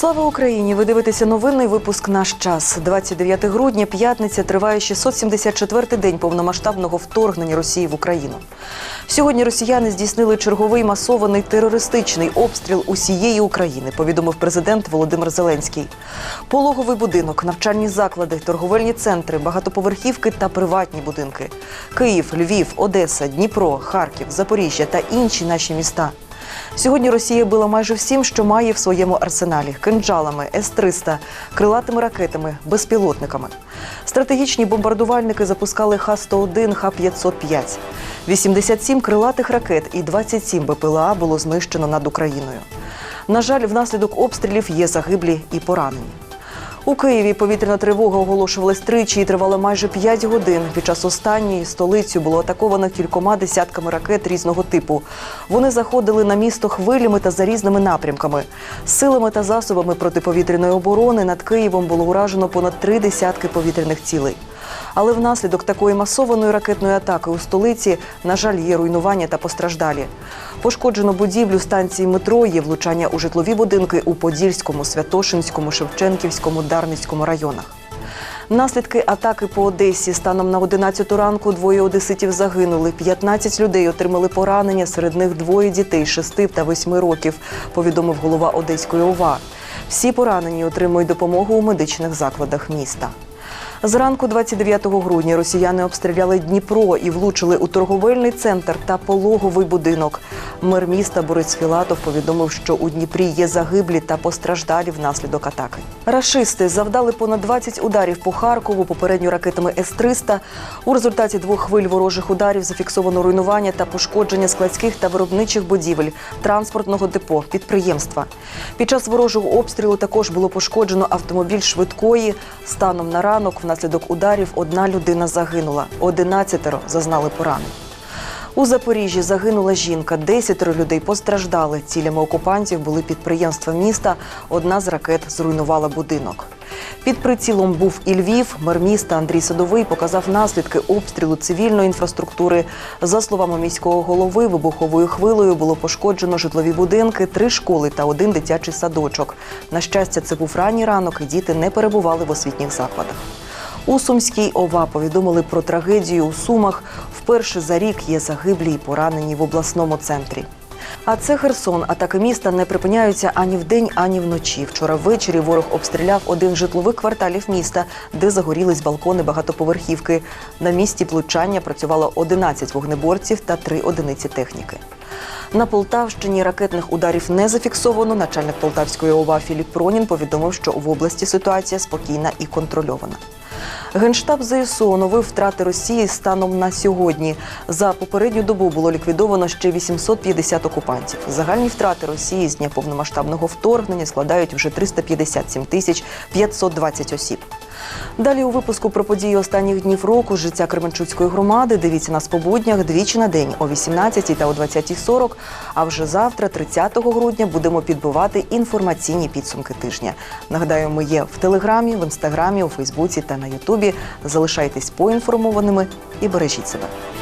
Слава Україні! Ви дивитеся новинний випуск Наш час. 29 грудня, п'ятниця, триває 674-й день повномасштабного вторгнення Росії в Україну. Сьогодні росіяни здійснили черговий масований терористичний обстріл усієї України, повідомив президент Володимир Зеленський. Пологовий будинок, навчальні заклади, торговельні центри, багатоповерхівки та приватні будинки. Київ, Львів, Одеса, Дніпро, Харків, Запоріжжя та інші наші міста. Сьогодні Росія била майже всім, що має в своєму арсеналі: кинджалами, С-300, крилатими ракетами, безпілотниками. Стратегічні бомбардувальники запускали Х-101, Х-505. 87 крилатих ракет і 27 БПЛА було знищено над Україною. На жаль, внаслідок обстрілів є загиблі і поранені. У Києві повітряна тривога оголошувалась тричі і тривала майже 5 годин. Під час останньої столицю було атаковано кількома десятками ракет різного типу. Вони заходили на місто хвилями та за різними напрямками. Силами та засобами протиповітряної оборони над Києвом було уражено понад три десятки повітряних цілей. Але внаслідок такої масованої ракетної атаки у столиці, на жаль, є руйнування та постраждалі. Пошкоджено будівлю станції метро, є влучання у житлові будинки у Подільському, Святошинському, Шевченківському, Дарницькому районах. Наслідки атаки по Одесі станом на 11 ранку двоє одеситів загинули. 15 людей отримали поранення. Серед них двоє дітей 6 та 8 років. Повідомив голова Одеської ОВА. Всі поранені отримують допомогу у медичних закладах міста. Зранку 29 грудня росіяни обстріляли Дніпро і влучили у торговельний центр та пологовий будинок. Мер міста Борис Філатов повідомив, що у Дніпрі є загиблі та постраждалі внаслідок атаки. Рашисти завдали понад 20 ударів по Харкову, попередньо ракетами С-300. У результаті двох хвиль ворожих ударів зафіксовано руйнування та пошкодження складських та виробничих будівель, транспортного депо, підприємства. Під час ворожого обстрілу також було пошкоджено автомобіль швидкої. Станом на ранок внаслідок ударів одна людина загинула, 11 зазнали поранень. У Запоріжжі загинула жінка, 10 людей постраждали. Цілями окупантів були підприємства міста. Одна з ракет зруйнувала будинок. Під прицілом був і Львів. Мер міста Андрій Садовий показав наслідки обстрілу цивільної інфраструктури. За словами міського голови, вибуховою хвилею було пошкоджено житлові будинки, три школи та один дитячий садочок. На щастя, це був ранній ранок, і діти не перебували в освітніх закладах. У Сумській ОВА повідомили про трагедію у Сумах. Вперше за рік є загиблі й поранені в обласному центрі. А це Херсон. Атаки міста не припиняються ані вдень, ані вночі. Вчора ввечері ворог обстріляв один з житлових кварталів міста, де загорілись балкони багатоповерхівки. На місці влучання працювало 11 вогнеборців та 3 одиниці техніки. На Полтавщині ракетних ударів не зафіксовано. Начальник Полтавської ОВА Філіп Пронін повідомив, що в області ситуація спокійна і контрольована. Генштаб ЗСУ оновив втрати Росії станом на сьогодні. За попередню добу було ліквідовано ще 850 окупантів. Загальні втрати Росії з дня повномасштабного вторгнення складають вже 357 тисяч 520 осіб. Далі у випуску про події останніх днів року життя Кременчуцької громади. Дивіться нас по буднях двічі на день о 18 та о 20.40. А вже завтра, 30 грудня, будемо підбивати інформаційні підсумки тижня. Нагадаю, ми є в Телеграмі, в інстаграмі, у Фейсбуці та на Ютубі. Залишайтесь поінформованими і бережіть себе. –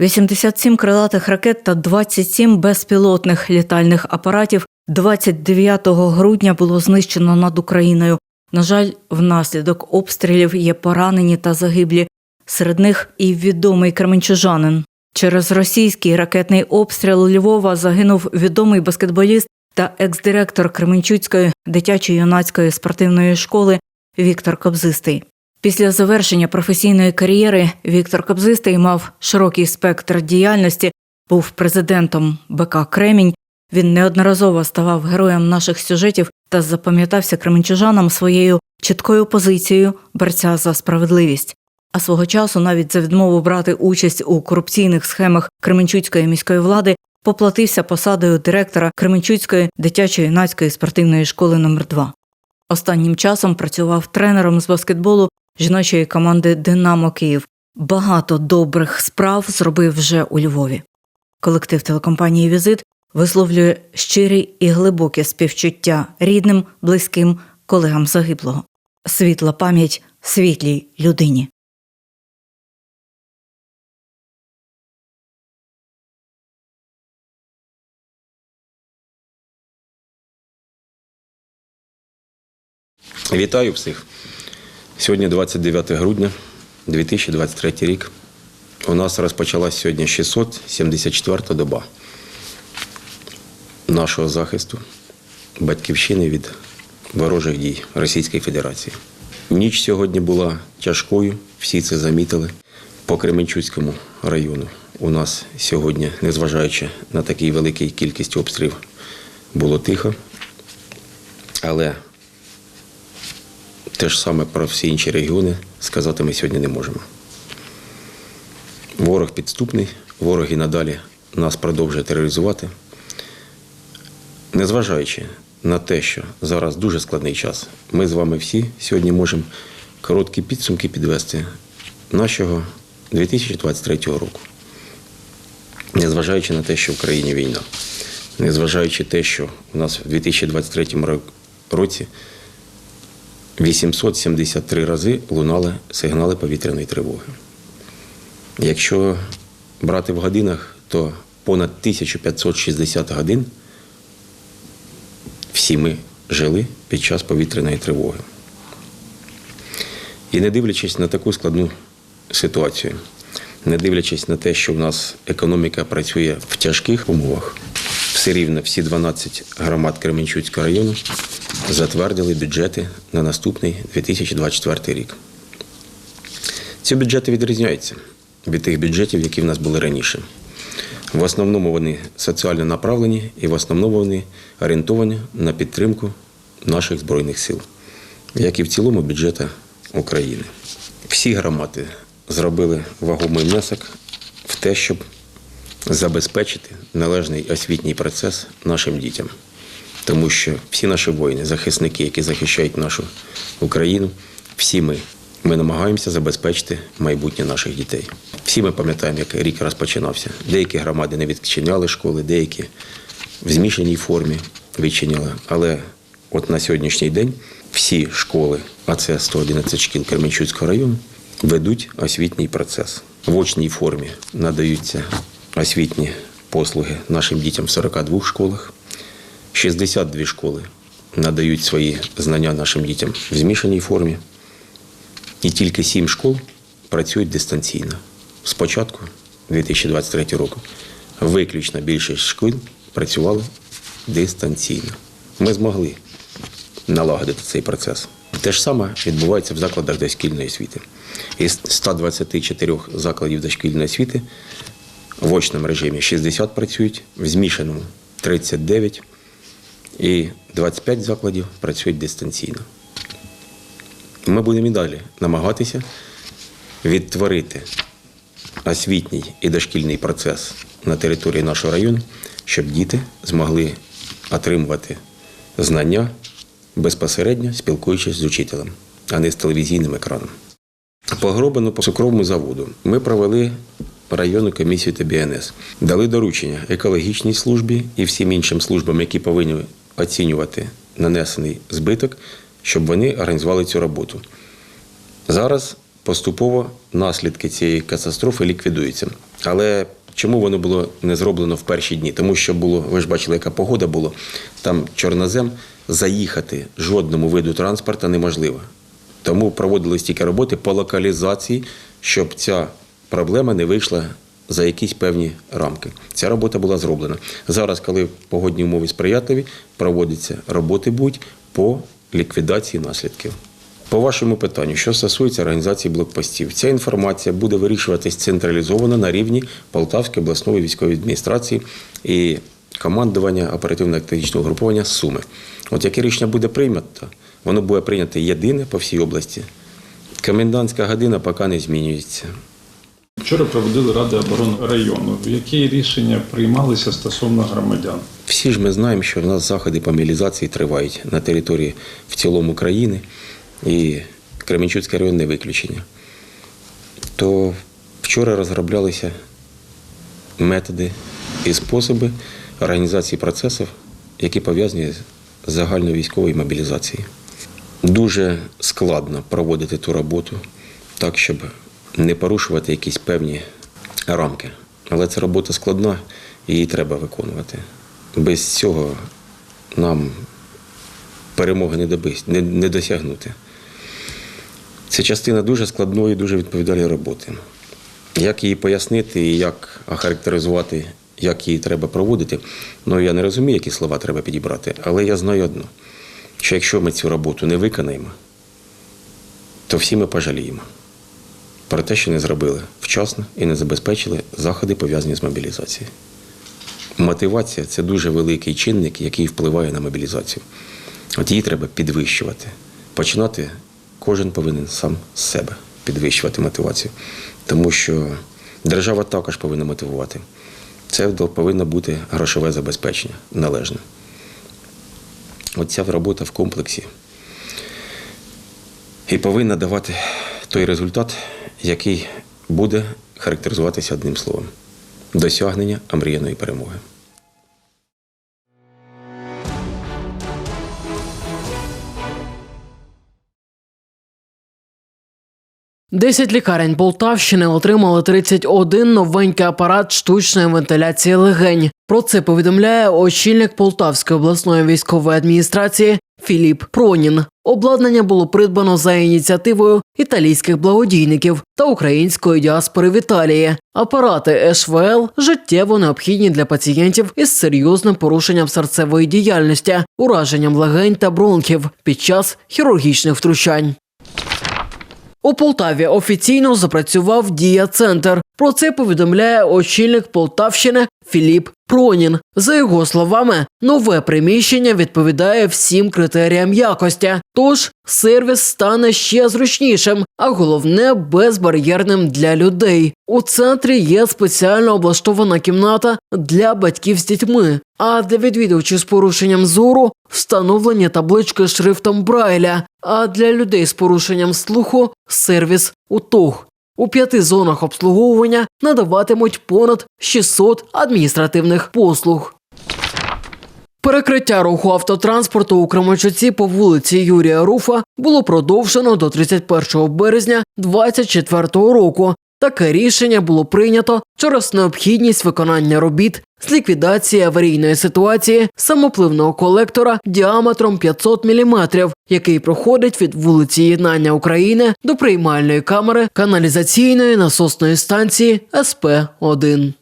87 крилатих ракет та 27 безпілотних літальних апаратів 29 грудня було знищено над Україною. На жаль, внаслідок обстрілів є поранені та загиблі. Серед них і відомий кременчужанин. Через російський ракетний обстріл Львова загинув відомий баскетболіст та екс-директор Кременчуцької дитячо-юнацької спортивної школи Віктор Кобзистий. Після завершення професійної кар'єри Віктор Кобзистий мав широкий спектр діяльності, був президентом БК Кремінь. Він неодноразово ставав героєм наших сюжетів та запам'ятався кременчужанам своєю чіткою позицією борця за справедливість. А свого часу навіть за відмову брати участь у корупційних схемах Кременчуцької міської влади поплатився посадою директора Кременчуцької дитячо-юнацької спортивної школи номер 2 Останнім часом працював тренером з баскетболу жіночої команди Динамо Київ багато добрих справ зробив вже у Львові. Колектив телекомпанії Візит висловлює щирі і глибокі співчуття рідним, близьким, колегам загиблого. Світла пам'ять світлій людині. Вітаю всіх. Сьогодні 29 грудня 2023 рік. У нас розпочалась сьогодні 674 доба нашого захисту батьківщини від ворожих дій Російської Федерації. Ніч сьогодні була тяжкою, всі це замітили. По Кременчуцькому району у нас сьогодні, незважаючи на таку велику кількість обстрілів, було тихо. Але те ж саме про всі інші регіони сказати ми сьогодні не можемо. Ворог підступний, ворог і надалі нас продовжує тероризувати. Незважаючи на те, що зараз дуже складний час, ми з вами всі сьогодні можемо короткі підсумки підвести нашого 2023 року. Незважаючи на те, що в країні війна, незважаючи те, що у нас в 2023 році 873 рази лунали сигнали повітряної тривоги. Якщо брати в годинах, то понад 1560 годин всі ми жили під час повітряної тривоги. І не дивлячись на таку складну ситуацію, не дивлячись на те, що в нас економіка працює в тяжких умовах, все рівно всі 12 громад Кременчуцького району затвердили бюджети на наступний 2024 рік. Ці бюджети відрізняються від тих бюджетів, які в нас були раніше. В основному вони соціально направлені і в основному вони орієнтовані на підтримку наших Збройних сил, як і в цілому бюджету України. Всі громади зробили вагомий внесок в те, щоб забезпечити належний освітній процес нашим дітям. Тому що всі наші воїни, захисники, які захищають нашу Україну, всі ми, ми намагаємося забезпечити майбутнє наших дітей. Всі ми пам'ятаємо, як рік розпочинався. Деякі громади не відчиняли школи, деякі в змішаній формі відчиняли. Але от на сьогоднішній день всі школи, а це 111 шкіл Кременчуцького району, ведуть освітній процес. В очній формі надаються освітні послуги нашим дітям в 42 школах. 62 школи надають свої знання нашим дітям в змішаній формі. І тільки 7 школ працюють дистанційно. Спочатку 2023 року виключно більшість шкіл працювали дистанційно. Ми змогли налагодити цей процес. Те ж саме відбувається в закладах дошкільної освіти. Із 124 закладів дошкільної освіти в очному режимі 60 працюють, в змішаному 39 і 25 закладів працюють дистанційно. Ми будемо і далі намагатися відтворити освітній і дошкільний процес на території нашого району, щоб діти змогли отримувати знання безпосередньо спілкуючись з учителем, а не з телевізійним екраном. По Гробину, по цукровому заводу ми провели районну комісію ТБНС, дали доручення екологічній службі і всім іншим службам, які повинні оцінювати нанесений збиток, щоб вони організували цю роботу. Зараз поступово наслідки цієї катастрофи ліквідуються. Але чому воно було не зроблено в перші дні? Тому що було, ви ж бачили, яка погода була. Там чорнозем заїхати жодному виду транспорту неможливо. Тому проводились тільки роботи по локалізації, щоб ця проблема не вийшла за якісь певні рамки. Ця робота була зроблена. Зараз, коли погодні умови сприятливі, проводяться роботи будь по ліквідації наслідків. По вашому питанню, що стосується організації блокпостів, ця інформація буде вирішуватись централізовано на рівні Полтавської обласної військової адміністрації і командування оперативно-тактичного груповання Суми. От яке рішення буде прийнято, воно буде прийнято єдине по всій області. Комендантська година поки не змінюється. Вчора проводили Ради оборони району. Які рішення приймалися стосовно громадян? Всі ж ми знаємо, що в нас заходи по мобілізації тривають на території в цілому країни, і Кременчуцький район не виключення. То вчора розроблялися методи і способи організації процесів, які пов'язані з загальною військовою мобілізацією. Дуже складно проводити ту роботу так, щоб не порушувати якісь певні рамки. Але це робота складна і її треба виконувати. Без цього нам перемоги не, добись, не, не досягнути. Це частина дуже складної, дуже відповідальної роботи. Як її пояснити і як охарактеризувати, як її треба проводити, ну я не розумію, які слова треба підібрати, але я знаю одно, що якщо ми цю роботу не виконаємо, то всі ми пожаліємо про те, що не зробили вчасно і не забезпечили заходи, пов'язані з мобілізацією. Мотивація це дуже великий чинник, який впливає на мобілізацію. От її треба підвищувати. Починати кожен повинен сам з себе підвищувати мотивацію. Тому що держава також повинна мотивувати. Це повинно бути грошове забезпечення належне. Оця робота в комплексі і повинна давати той результат, який буде характеризуватися одним словом досягнення омріяної перемоги. Десять лікарень Полтавщини отримали 31 новенький апарат штучної вентиляції легень. Про це повідомляє очільник Полтавської обласної військової адміністрації Філіп Пронін. Обладнання було придбано за ініціативою італійських благодійників та української діаспори в Італії. Апарати ШВЛ життєво необхідні для пацієнтів із серйозним порушенням серцевої діяльності, ураженням легень та бронхів під час хірургічних втручань. У Полтаві офіційно запрацював дія-центр. Про це повідомляє очільник Полтавщини Філіп Пронін. За його словами, нове приміщення відповідає всім критеріям якості. Тож сервіс стане ще зручнішим, а головне безбар'єрним для людей. У центрі є спеціально облаштована кімната для батьків з дітьми. А для відвідувачів з порушенням зору встановлені таблички шрифтом Брайля. А для людей з порушенням слуху сервіс УТОГ. У п'яти зонах обслуговування надаватимуть понад 600 адміністративних послуг. Перекриття руху автотранспорту у Кременчуці по вулиці Юрія Руфа було продовжено до 31 березня 2024 року. Таке рішення було прийнято через необхідність виконання робіт з ліквідації аварійної ситуації самопливного колектора діаметром 500 мм, який проходить від вулиці Єднання України до приймальної камери каналізаційної насосної станції СП-1.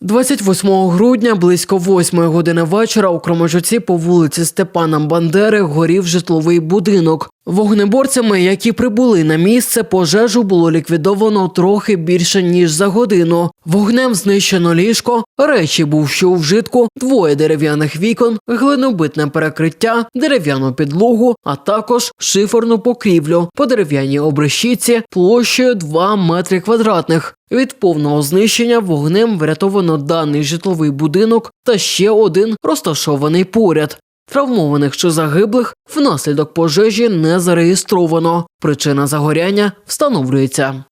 28 грудня близько 8 години вечора у Кременчуці по вулиці Степана Бандери горів житловий будинок. Вогнеборцями, які прибули на місце, пожежу було ліквідовано трохи більше ніж за годину. Вогнем знищено ліжко, речі бувши у вжитку, двоє дерев'яних вікон, глинобитне перекриття, дерев'яну підлогу, а також шиферну покрівлю по дерев'яній обрешітці площею 2 метри квадратних. Від повного знищення вогнем врятовано даний житловий будинок та ще один розташований поряд. Травмованих чи загиблих внаслідок пожежі не зареєстровано. Причина загоряння встановлюється.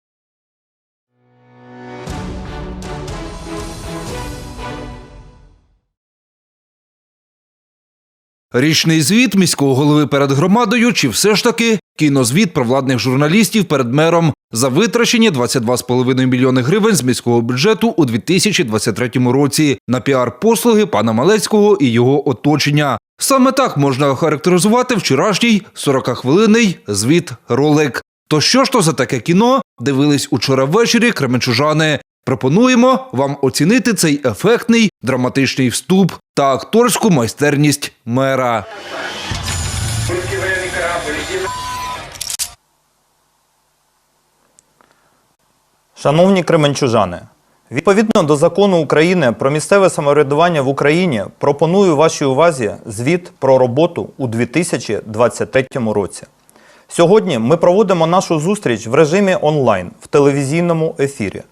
Річний звіт міського голови перед громадою чи все ж таки кінозвіт про владних журналістів перед мером за витрачені 22,5 мільйони гривень з міського бюджету у 2023 році на піар-послуги пана Малецького і його оточення. Саме так можна охарактеризувати вчорашній 40-хвилинний звіт ролик. То що ж то за таке кіно дивились учора ввечері кременчужани? Пропонуємо вам оцінити цей ефектний драматичний вступ та акторську майстерність мера. Шановні кременчужани, відповідно до закону України про місцеве самоврядування в Україні пропоную вашій увазі звіт про роботу у 2023 році. Сьогодні ми проводимо нашу зустріч в режимі онлайн в телевізійному ефірі.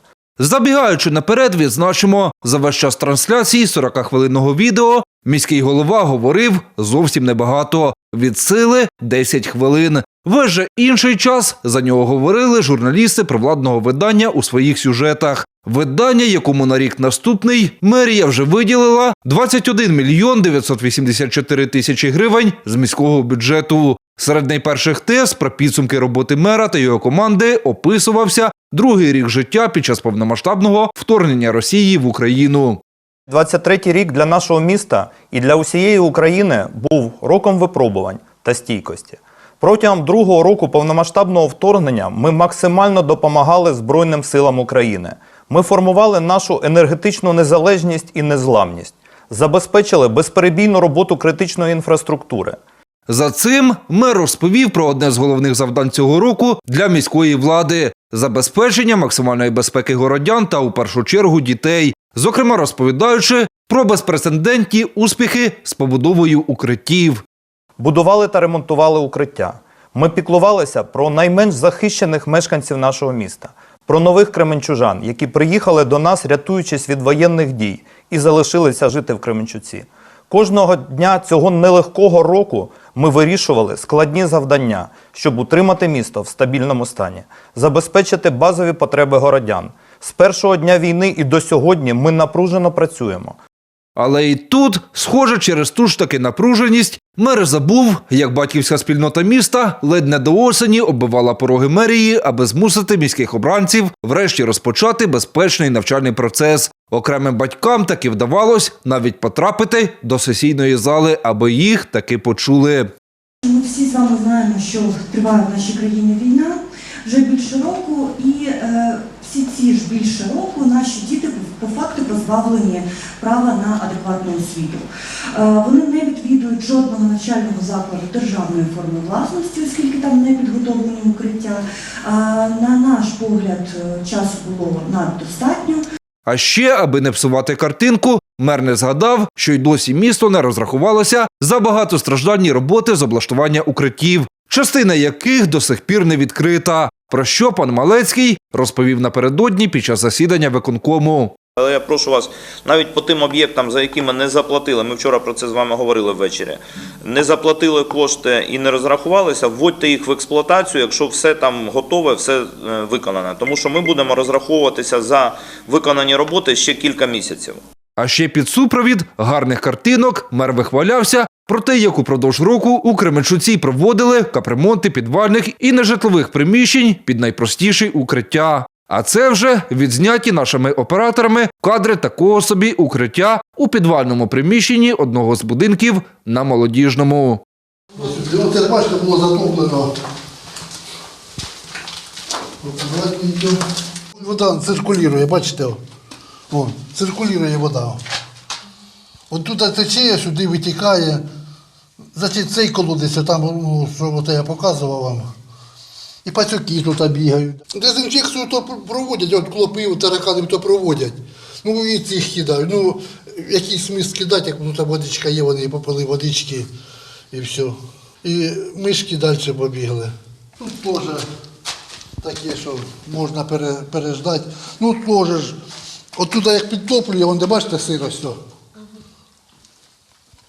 Забігаючи наперед, відзначимо за весь час трансляції 40-хвилинного відео. Міський голова говорив зовсім небагато від сили 10 хвилин. Весь же інший час за нього говорили журналісти провладного видання у своїх сюжетах. Видання, якому на рік наступний мерія вже виділила 21 мільйон 984 тисячі гривень з міського бюджету. Серед найперших тез про підсумки роботи мера та його команди описувався другий рік життя під час повномасштабного вторгнення Росії в Україну. 23-й рік для нашого міста і для усієї України був роком випробувань та стійкості. Протягом другого року повномасштабного вторгнення ми максимально допомагали Збройним силам України. Ми формували нашу енергетичну незалежність і незламність, забезпечили безперебійну роботу критичної інфраструктури. За цим мер розповів про одне з головних завдань цього року для міської влади забезпечення максимальної безпеки городян та у першу чергу дітей, зокрема розповідаючи про безпрецедентні успіхи з побудовою укриттів. Будували та ремонтували укриття. Ми піклувалися про найменш захищених мешканців нашого міста, про нових кременчужан, які приїхали до нас, рятуючись від воєнних дій, і залишилися жити в Кременчуці. Кожного дня цього нелегкого року ми вирішували складні завдання, щоб утримати місто в стабільному стані, забезпечити базові потреби городян. З першого дня війни і до сьогодні ми напружено працюємо. Але і тут, схоже, через ту ж таки напруженість, мер забув, як батьківська спільнота міста ледь не до осені оббивала пороги мерії, аби змусити міських обранців врешті розпочати безпечний навчальний процес. Окремим батькам таки вдавалось навіть потрапити до сесійної зали, аби їх таки почули. Ми всі з вами знаємо, що триває в нашій країні війна вже більше року, і е, всі ці ж більше року наші діти по факту позбавлені права на адекватну освіту. Е, вони не відвідують жодного навчального закладу державної форми власності, оскільки там не підготовлені укриття. Е, на наш погляд, е, часу було наддостатньо. А ще, аби не псувати картинку, мер не згадав, що й досі місто не розрахувалося за багатостраждальні роботи з облаштування укриттів, частина яких до сих пір не відкрита. Про що пан Малецький розповів напередодні під час засідання виконкому. Але я прошу вас, навіть по тим об'єктам, за якими не заплатили, ми вчора про це з вами говорили ввечері, не заплатили кошти і не розрахувалися, вводьте їх в експлуатацію, якщо все там готове, все е, виконане. Тому що ми будемо розраховуватися за виконані роботи ще кілька місяців. А ще під супровід гарних картинок мер вихвалявся про те, як упродовж року у Кременчуці проводили капремонти підвальних і нежитлових приміщень під найпростіші укриття. А це вже відзняті нашими операторами кадри такого собі укриття у підвальному приміщенні одного з будинків на молодіжному. Ось це бачите, було затоплено. Вода циркулює, бачите? О, циркулює вода. От тут тече, сюди витікає. Значить, цей колодець, там, ну, що я показував вам. І пацюки тут бігають. Дезінфекцію то проводять, от клопи, таракани то проводять. Ну і цих кидають. Ну, який смисл кидати, як ну, там водичка є, вони попили водички і все. І мишки далі побігли. Тут теж таке, що можна пере, переждати. Ну теж ж, от туди як підтоплює, вон де бачите сирость. то.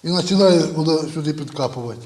І починає воно сюди підкапувати.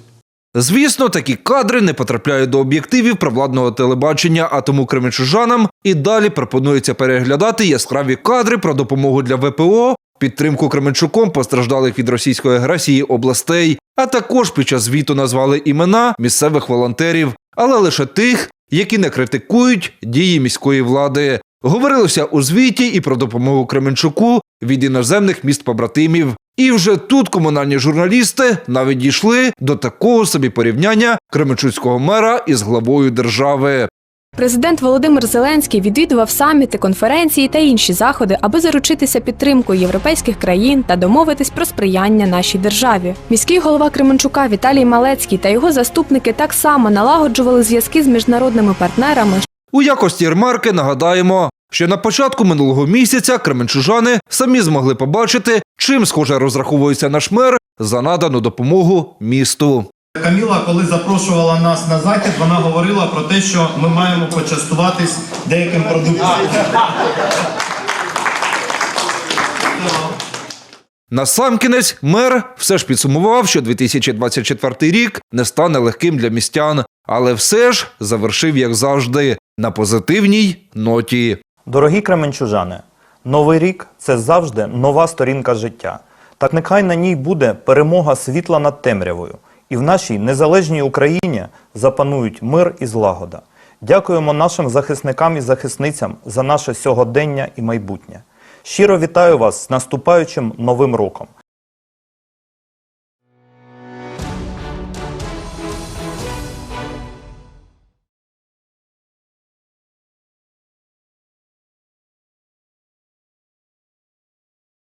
Звісно, такі кадри не потрапляють до об'єктивів провладного телебачення, а тому кременчужанам і далі пропонується переглядати яскраві кадри про допомогу для ВПО, підтримку Кременчуком постраждалих від російської агресії областей, а також під час звіту назвали імена місцевих волонтерів, але лише тих, які не критикують дії міської влади. Говорилося у звіті і про допомогу Кременчуку від іноземних міст побратимів. І вже тут комунальні журналісти навіть дійшли до такого собі порівняння кременчуцького мера із главою держави. Президент Володимир Зеленський відвідував саміти, конференції та інші заходи, аби заручитися підтримкою європейських країн та домовитись про сприяння нашій державі. Міський голова Кременчука Віталій Малецький та його заступники так само налагоджували зв'язки з міжнародними партнерами, У якості ремарки нагадаємо, що на початку минулого місяця кременчужани самі змогли побачити, чим схоже розраховується наш мер за надану допомогу місту. Каміла, коли запрошувала нас на захід, вона говорила про те, що ми маємо почастуватись деяким продуктом. Насамкінець мер все ж підсумував, що 2024 рік не стане легким для містян, але все ж завершив, як завжди, на позитивній ноті. Дорогі кременчужани, новий рік це завжди нова сторінка життя. Так нехай на ній буде перемога світла над темрявою, і в нашій незалежній Україні запанують мир і злагода. Дякуємо нашим захисникам і захисницям за наше сьогодення і майбутнє. Щиро вітаю вас з наступаючим новим роком.